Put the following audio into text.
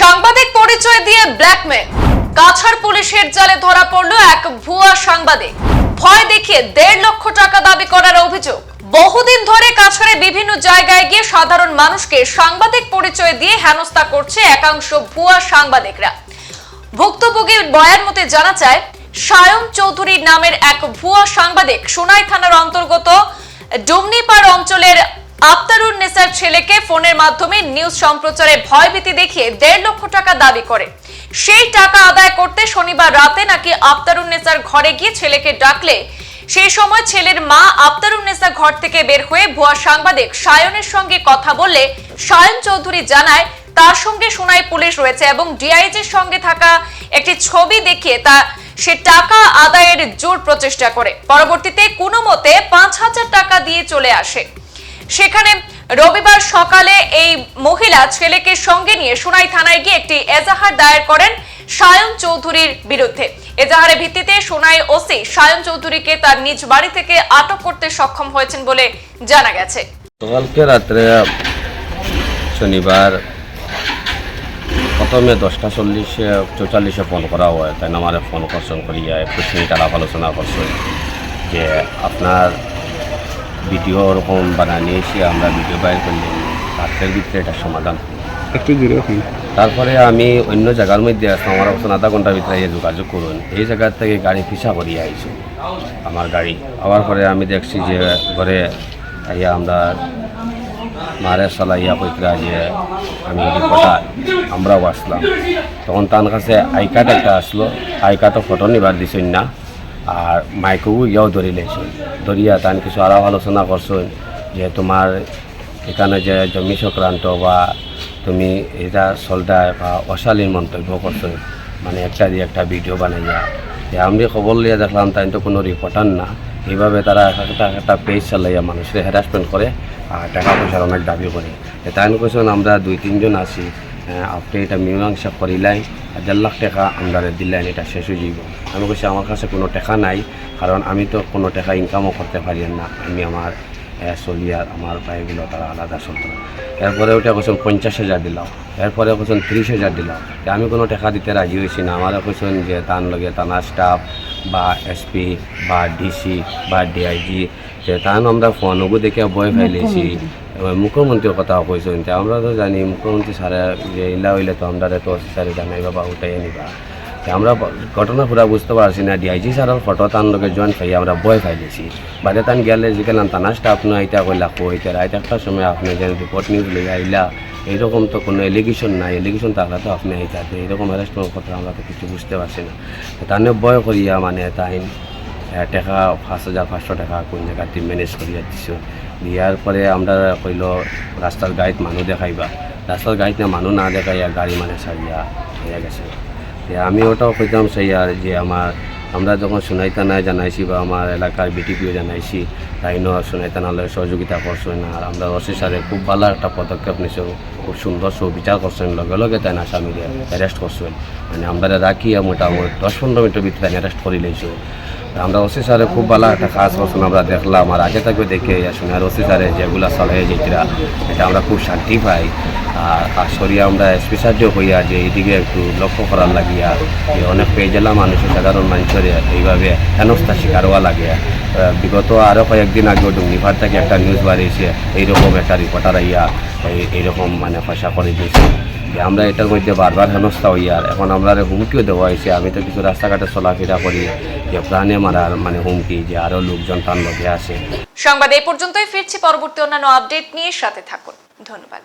সাংবাদিক পরিচয় দিয়ে ব্ল্যাকমেল কাছাড় পুলিশের জালে ধরা পড়ল এক ভুয়া সাংবাদিক। ভয় দেখিয়ে দেড় লক্ষ টাকা দাবি করার অভিযোগ। বহুদিন ধরে কাছাড়ে বিভিন্ন জায়গায় গিয়ে সাধারণ মানুষকে সাংবাদিক পরিচয় দিয়ে হেনস্থা করছে একাংশ ভুয়া সাংবাদিকরা। ভুক্তভোগীর বয়ান মতে জানা যায়, সায়ন চৌধুরী নামের এক ভুয়া সাংবাদিক সোনাই থানার অন্তর্গত ডুমনিপাড় অঞ্চলের আফতারুন নেসার ছেলেকে ফোনের মাধ্যমে নিউজ সম্প্রচারে ভয়ভীতি দেখিয়ে দেড় লক্ষ টাকা দাবি করে। সেই টাকা আদায় করতে শনিবার রাতে নাকি আফতারুন নেসার ঘরে গিয়ে ছেলেকে ডাকলে। সেই সময় ছেলের মা আফতারুন নেসা ঘর থেকে বের হয়ে ভুয়া সাংবাদিক সায়নের সঙ্গে কথা বললে সায়ন চৌধুরী জানায়, তার সঙ্গে সোনাই পুলিশ রয়েছে এবং ডিআইজির সঙ্গে থাকা একটি ছবি দেখিয়ে তা সে টাকা আদায়ের জোর প্রচেষ্টা করে। পরবর্তীতে কোনো মতে পাঁচ হাজার টাকা দিয়ে চলে আসে। সেখানে রবিবার সকালে এই মহিলা ছেলেকে সঙ্গে নিয়ে সোনাই থানায় গিয়ে একটি এজাহার দায়ের করেন সায়ন চৌধুরীর বিরুদ্ধে। এজাহারের ভিত্তিতে সোনাই ওসি সায়ন চৌধুরীকে তার নিজ বাড়ি থেকে আটক করতে সক্ষম হয়েছেন বলে জানা গেছে। কালকে রাত্রে শনিবার, প্রথমে দশটা চল্লিশে, চৌচল্লিশে ফোন করা হয়। তাই আমার ফোন করছেন করিয়া একুশ মিনিট আলোচনা করছেন যে আপনার ভিডিও ওরকম বানায় নিয়েছি আমরা ভিডিও বাইর করলে রাত্রের ভিতরে এটা সমাধান। একটু দূরে তারপরে আমি অন্য জায়গার মধ্যে আসলাম আমার অবস্থান আধা ঘণ্টার ভিতরে যোগাযোগ করুন। এই জায়গার থেকে গাড়ি পিছা করিয়ে আইছি আমার গাড়ি। আবার পরে আমি দেখছি যে ঘরে আইয়া আমরা মারে চালাইয়া কইতরা যে আমি রিপোর্টার আমরাও আসলাম। তখন তার কাছে আই কার্ড একটা আসলো আই কার্ডও ফটো নিবার দিছেন না। আর মাইকও ইয়াও ধরি লেছেন ধরিয়া তান কিছু আরও আলোচনা করছেন যে তোমার এখানে যে জমি সংক্রান্ত বা তুমি এটা চলতায় বা অশালীন মন্তব্য করছ মানে একটা দিয়ে একটা ভিডিও বানাইয়া। যে আমি খবর লিয়ে দেখলাম তাই তো কোনো রিপোর্টার না। এইভাবে তারা একটা একটা পেজ চালাইয়া মানুষের হ্যারাসমেন্ট করে আর টাকা পয়সার অনেক দাবি করে তাই কৈছেন, আমরা দুই, তিনজন আছি। আপনি এটা মীমাংসা করিলাই হাজার লাখ টাকা আমরা দিলেন এটা শেষ হয়ে যাইব। আমি কৈছি আমার কাছে কোনো টাকা নাই কারণ আমি তো কোনো টাকা ইনকামও করতে পারি না। আমি আমার চলিয়ার আমার ভাইগুলো তারা আলাদা চলত। এরপরে ওটা কৈছেন পঞ্চাশ হাজার দিলাম এরপরে কৈছেন ত্রিশ হাজার দিলাম আমি কোনো টাকা দিতে রাজি হয়েছি না। আমার কৈছেন যে তার লগে থানার স্টাফ বা এসপি বা ডিসি বা ডিআইজি যে তান আমরা ফোনবো দেখে বয় এবার মুখ্যমন্ত্রীর কথাও কইছেন আমরা তো জানি মুখ্যমন্ত্রী স্যারে যে ইলা হইলে তো আমরা তো স্যারে জানাই বাবা উঠাই নিবা। আমরা ঘটনা পুরা বুঝতে পারছি না। ডিআইজি স্যারের ফটো তার লগে জয়েন পাই আমরা বয় ফাইলেছি বাদে তান গেলে যেখানে থানা স্টাফ নয় আইতা কইলা কইতে আইতা একটা সময় আপনি যে রিপোর্ট নিউজ লিখে আইলা, এইরকম তো কোনো এলিগেশন নাই। এলিগেশন থাকলে তো আপনি আইতাতে এরকম অ্যারেস্টের কথা আমরা তো কিছু বুঝতে পারছি না। তাহলে বয় করিয়া মানে তাই টাকা পাঁচ হাজার পাঁচশো টাকা কোন জায়গাতে ম্যানেজ করিয়া দিছো। দিয়ার পরে আমরা কইল রাস্তার গাড়িত মানুষ দেখাইবা। রাস্তার গাড়িত না মানুষ না দেখাইয়া গাড়ি মানে সারিয়া হইয়া গেছে। আমি ওটাও কইতাম সেই আর যে আমার আমরা যখন সোনাইতানায় জানাইছি বা আমার এলাকার বিটিপিও জানাইছি তাইনও সোনাইতানালয় সহযোগিতা করছেন আর আমরা ওসি স্যারে খুব ভালো একটা পদক্ষেপ নিছো, খুব সুন্দর সুবিচার করছেন লগে লগে তাই আসামিরে অ্যারেস্ট করছেন মানে আমরা রাখিয়া মোটামুটি দশ পনেরো মিনিটের ভিতরে অ্যারেস্ট করে লইছো আমরা ওসি স্যারে খুব ভালো একটা কাজ করছেন, আমরা দেখলাম। আর আগে থেকে দেখে আসুন আর ওসি স্যারে যেগুলো চলাই যেটা এটা আমরা খুব শান্তি পাই। আর আসরিয়া আমরা স্পেশালিও হইয়া যে এইদিকে একটু লক্ষ্য করার লাগিয়া যে অনেক পেয়ে গেলাম মানুষের সাধারণ মানুষের এইভাবে হেনস্থা শিকার হওয়া লাগে। বিগত আরও কয়েকদিন আগে ডুঙ্গিপাড় থেকে একটা নিউজ বাড়িয়েছে, এইরকম একটা রিপোর্টার আইয়া এইরকম মানে পয়সা করে দিয়েছে। আমরা এটার মধ্যে বারবার হেনস্থা হই আর এখন আমরা হুমকিও দেওয়া হয়েছে। আমি তো কিছু রাস্তাঘাটে চলাফেরা করি, যে প্রাণে মারার মানে হুমকি, যে আরও লোকজন তার লগে আসে। সংবাদ এই পর্যন্তই। ফিরছি পরবর্তী অন্যান্য আপডেট নিয়ে, সাথে থাকুন। ধন্যবাদ।